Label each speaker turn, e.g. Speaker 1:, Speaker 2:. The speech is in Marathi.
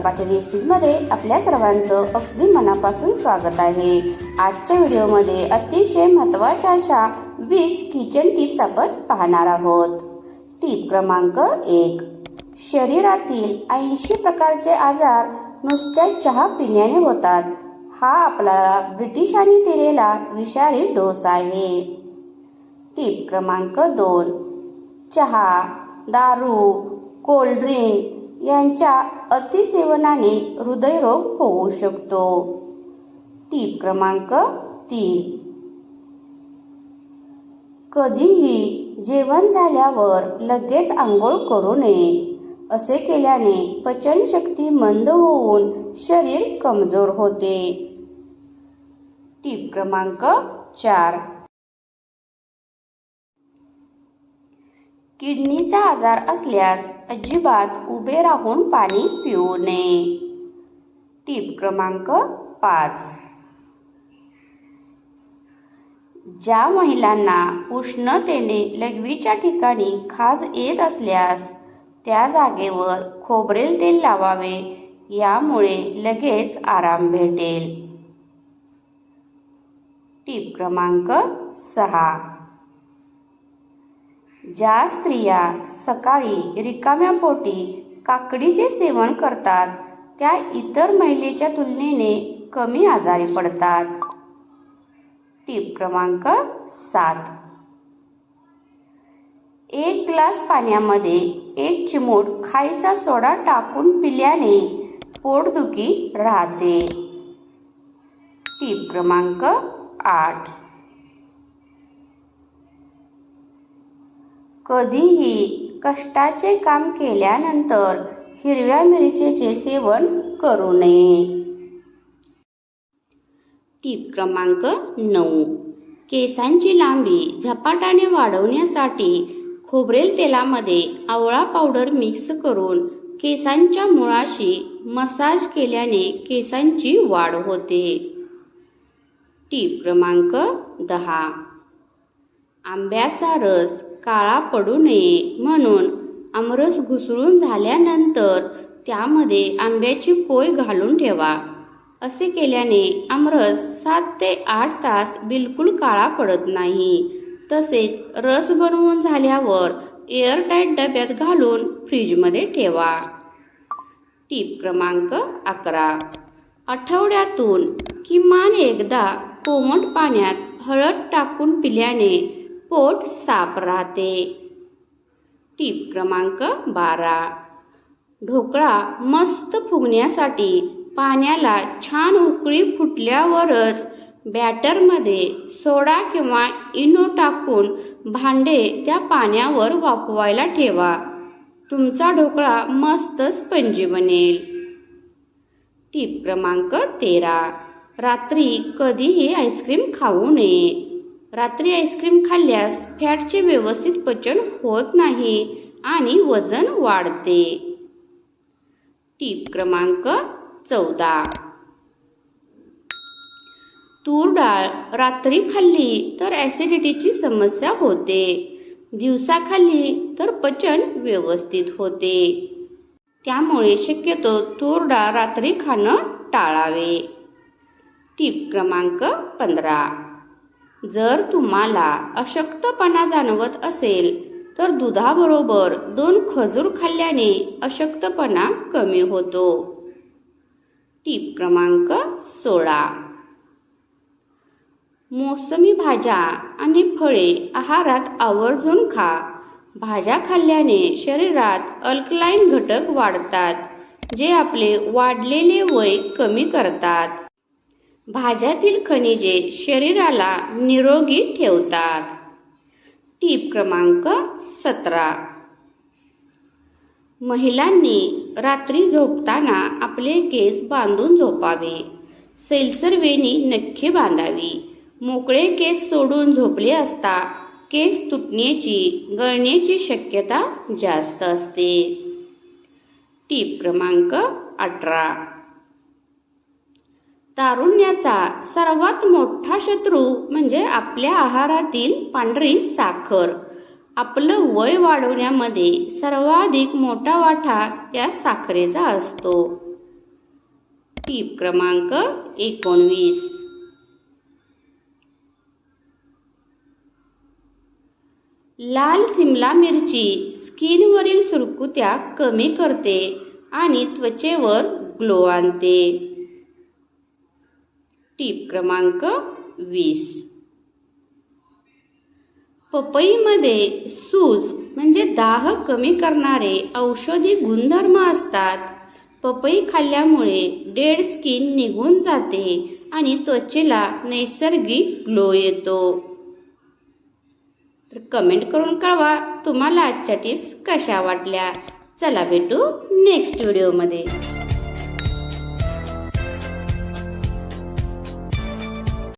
Speaker 1: पाटील मध्ये आपल्या सर्वांचं अगदी मनापासून स्वागत आहे. आजच्या व्हिडिओमध्ये अतिशय महत्त्वाच्या अशा वीस किचन टिप्स आपण पाहणार आहोत. टीप क्रमांक एक. शरीरातील ऐंशी प्रकारचे आजार नुसत्या चहा पिण्याने होतात. हा आपल्याला ब्रिटिशांनी दिलेला विषारी डोस आहे. टीप क्रमांक दोन. चहा दारू कोल्ड्रिंक यांच्या अतिसेवनाने हृदयरोग होऊ शकतो. टीप क्रमांक तीन. कधीही जेवण झाल्यावर लगेच आंघोळ करू नये. असे केल्याने पचनशक्ती मंद होऊन शरीर कमजोर होते. टीप क्रमांक चार. किडनीचा आजार असल्यास अजिबात उभे राहून पाणी पिऊ नये. टीप क्रमांक पाच. ज्या महिलांना उष्णतेने लघवीच्या ठिकाणी खाज येत असल्यास त्या जागेवर खोबरेल तेल लावावे यामुळे लगेच आराम भेटेल. टीप क्रमांक सहा. ज्या स्त्रिया सकाळी रिकाम्या पोटी काकडीचे सेवन करतात त्या इतर महिलेच्या तुलनेने कमी आजारी पडतात. टीप क्रमांक सात. एक ग्लास पाण्यामध्ये एक चिमूट खायचा सोडा टाकून पिल्याने पोटदुखी राहते. टीप क्रमांक आठ. कधीही कष्टाचे काम केल्यानंतर हिरव्या मिरचीचे सेवन करू नये. टीप क्रमांक नऊ. केसांची लांबी झपाट्याने वाढवण्यासाठी खोबरेल तेलामध्ये आवळा पावडर मिक्स करून केसांच्या मुळाशी मसाज केल्याने केसांची वाढ होते. टीप क्रमांक दहा. आंब्याचा रस काळा पडू नये म्हणून आमरस घुसळून झाल्यानंतर त्यामध्ये आंब्याची कोय घालून ठेवा. असे केल्याने आमरस सात ते आठ तास बिलकुल काळा पडत नाही. तसेच रस बनवून झाल्यावर एअरटाईट डब्यात घालून फ्रीजमध्ये ठेवा. टीप क्रमांक अकरा. आठवड्यातून किमान एकदा कोमट पाण्यात हळद टाकून पिल्याने पोट साफ राहते. टीप क्रमांक बारा. ढोकळा मस्त फुगण्यासाठी पाण्याला छान उकळी फुटल्यावरच बॅटरमध्ये सोडा किंवा इनो टाकून भांडे त्या पाण्यावर वाफवायला ठेवा. तुमचा ढोकळा मस्त स्पंजी बनेल. टीप क्रमांक तेरा. रात्री कधीही आईस्क्रीम खाऊ नये. रात्री आईस्क्रीम खाल्ल्यास फॅटचे व्यवस्थित पचन होत नाही आणि वजन वाढते. टीप क्रमांक चौदा. तूर डाळ रात्री खाल्ली तर ॲसिडिटीची समस्या होते. दिवसा खाल्ली तर पचन व्यवस्थित होते. त्यामुळे शक्यतो तूर डाळ रात्री खाणं टाळावे. टीप क्रमांक पंधरा. जर तुम्हाला अशक्तपणा जाणवत असेल तर दुधाबरोबर दोन खजूर खाल्ल्याने अशक्तपणा कमी होतो. टीप क्रमांक सोळा. मोसमी भाज्या आणि फळे आहारात आवर्जून खा. भाज्या खाल्ल्याने शरीरात अल्कलाईन घटक वाढतात जे आपले वाढलेले वय कमी करतात. भाज्यातील खनिजे शरीराला निरोगी ठेवतात. टीप क्रमांक सतरा. महिलांनी रात्री झोपताना आपले केस बांधून झोपावे. सैलसर वेणी नक्की बांधावी. मोकळे केस सोडून झोपले असता केस तुटण्याची गळण्याची शक्यता जास्त असते. टीप क्रमांक अठरा. तारुण्याचा सर्वात मोठा शत्रू म्हणजे आपल्या आहारातील पांढरी साखर. आपलं वय वाढवण्यामध्ये सर्वाधिक मोठा वाटा या साखरेचा असतो. टीप क्रमांक एकोणवीस. लाल सिमला मिरची स्किनवरील सुरकुत्या कमी करते आणि त्वचेवर ग्लो आणते. टीप क्रमांक वीस. पपईमध्ये सूज म्हणजे दाह कमी करणारे औषधी गुणधर्म असतात. पपई खाल्ल्यामुळे डेड स्किन निघून जाते आणि त्वचेला नैसर्गिक ग्लो येतो. तर कमेंट करून कळवा तुम्हाला आजच्या टिप्स कशा वाटल्या. चला भेटू नेक्स्ट व्हिडिओमध्ये.